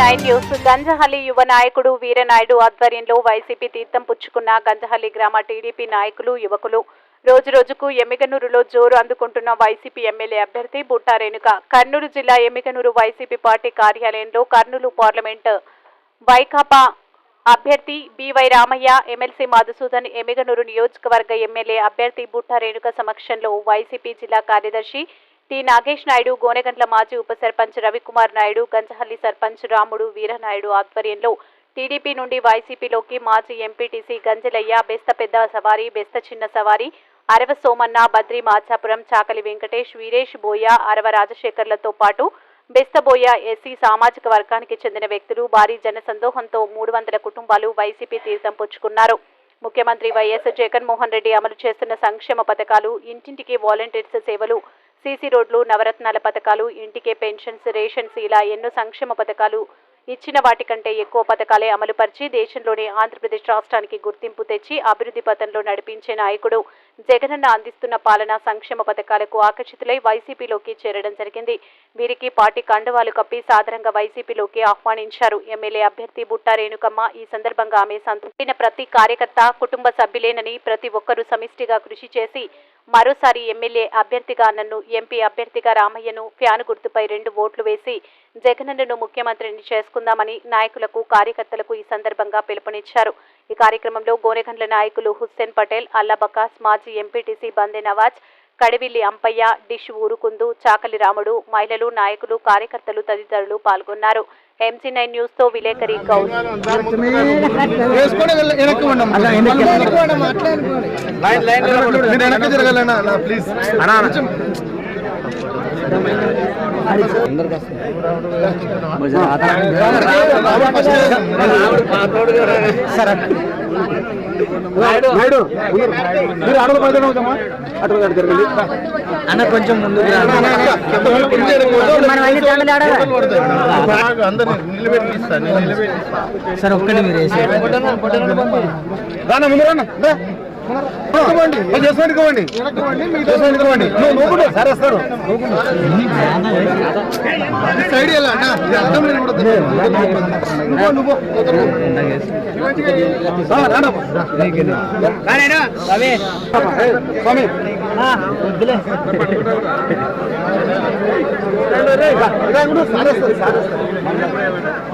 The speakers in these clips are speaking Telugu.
Nine news. గంజహల్లి యువ నాయకుడు వీరనాయుడు ఆధ్వర్యంలో వైసీపీ తీర్థం పుచ్చుకున్న గంజహల్లి గ్రామ టీడీపీ నాయకులు యువకులు. రోజు రోజుకు ఎమ్మిగనూరులో జోరు అందుకుంటున్న వైసీపీ ఎమ్మెల్యే అభ్యర్థి బుట్టా రేణుక. కర్నూలు జిల్లా ఎమ్మిగనూరు వైసీపీ పార్టీ కార్యాలయంలో కర్నూలు పార్లమెంట్ వైకాపా అభ్యర్థి B Y Ramaiah MLC Madhusudan Emmiganur నియోజకవర్గ ఎమ్మెల్యే అభ్యర్థి బుట్టా రేణుక సమక్షంలో వైసీపీ జిల్లా కార్యదర్శి టి నాగేష్ నాయుడు గోనెగండ్ల మాజీ ఉప సర్పంచ్ రవికుమార్ నాయుడు గంజహల్లి సర్పంచ్ రాముడు వీరనాయుడు ఆధ్వర్యంలో టీడీపీ నుండి వైసీపీలోకి మాజీ ఎంపీటీసీ గంజలయ్య బెస్త పెద్ద సవారి బెస్త చిన్న సవారి అరవ సోమన్న బద్రి మాచాపురం చాకలి వెంకటేష్ వీరేష్ బోయ అరవ రాజశేఖర్లతో పాటు బెస్తబోయ ఎస్సీ సామాజిక వర్గానికి చెందిన వ్యక్తులు భారీ జనసందోహంతో మూడు వందల కుటుంబాలు వైసీపీ తీర్థం పుచ్చుకున్నారు. ముఖ్యమంత్రి వైఎస్ జగన్మోహన్ రెడ్డి అమలు చేస్తున్న సంక్షేమ పథకాలు ఇంటింటికి వాలంటీర్స్ సేవలు సీసీ రోడ్లు నవరత్నాల పథకాలు ఇంటికే పెన్షన్స్ రేషన్స్ ఇలా ఎన్నో సంక్షేమ పథకాలు ఇచ్చిన వాటికంటే ఎక్కువ పథకాలే అమలుపరిచి దేశంలోనే ఆంధ్రప్రదేశ్ రాష్ట్రానికి గుర్తింపు తెచ్చి అభివృద్ధి పథంలో నడిపించే నాయకుడు జగనన్న అందిస్తున్న పాలన సంక్షేమ పథకాలకు ఆకర్షితులై వైసీపీలోకి చేరడం జరిగింది. వీరికి పార్టీ కండువాలు కప్పి సాధారణంగా వైసీపీలోకి ఆహ్వానించారు. ఎమ్మెల్యే అభ్యర్థి బుట్టా రేణుకమ్మ ఈ సందర్భంగా ఆమె సంతృప్తిన ప్రతి కార్యకర్త కుటుంబ సభ్యులేనని ప్రతి ఒక్కరూ సమిష్టిగా కృషి చేసి మరోసారి ఎమ్మెల్యే అభ్యర్థిగా నన్ను ఎంపీ అభ్యర్థిగా రామయ్యను ఫ్యాను గుర్తుపై రెండు ఓట్లు వేసి జగనన్నను ముఖ్యమంత్రిని చేసుకుందామని నాయకులకు కార్యకర్తలకు ఈ సందర్భంగా పిలుపునిచ్చారు. ఈ కార్యక్రమంలో గోనెగండ్ల నాయకులు హుస్సేన్ పటేల్ అల్లాబకాస్ మాజీ ఎంపీటీసీ బందె నవాజ్ కడివిల్లి అంపయ్య డిష్ ఊరుకుందు చాకలి రాముడు మహిళలు నాయకులు కార్యకర్తలు తదితరులు పాల్గొన్నారు ఎంసీ నైన్ న్యూస్తో విలేకరి గౌడ్ నాయుడు, మీరు అడుగు ఉంచమ్మా. అటు జరగండి. అన్న కొంచెం ముందు. సార్ ఒక్కటి మీరు వేసి రానా ముందు రానా చేసుకొని ఇవ్వండి. నువ్వు సరే వస్తారు సైడ్ అర్థం కూడా. నువ్వు స్వామి. సార్ వస్తారు, సార్ వస్తారు.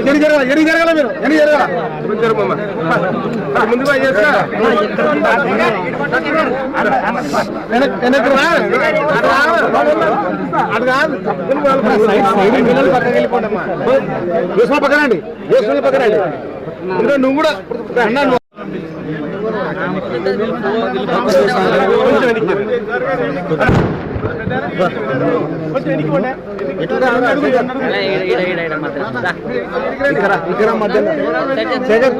ఎన్ని జరగాల మీరు ఎన్ని జరగాల ముందుగా చేస్తా వెనక్కి రా. అటు కాదు పక్కనండి పక్కనండి నువ్వు కూడా అన్నాను ఇక్కడ ఇక్కడ మధ్యలో శేఖర్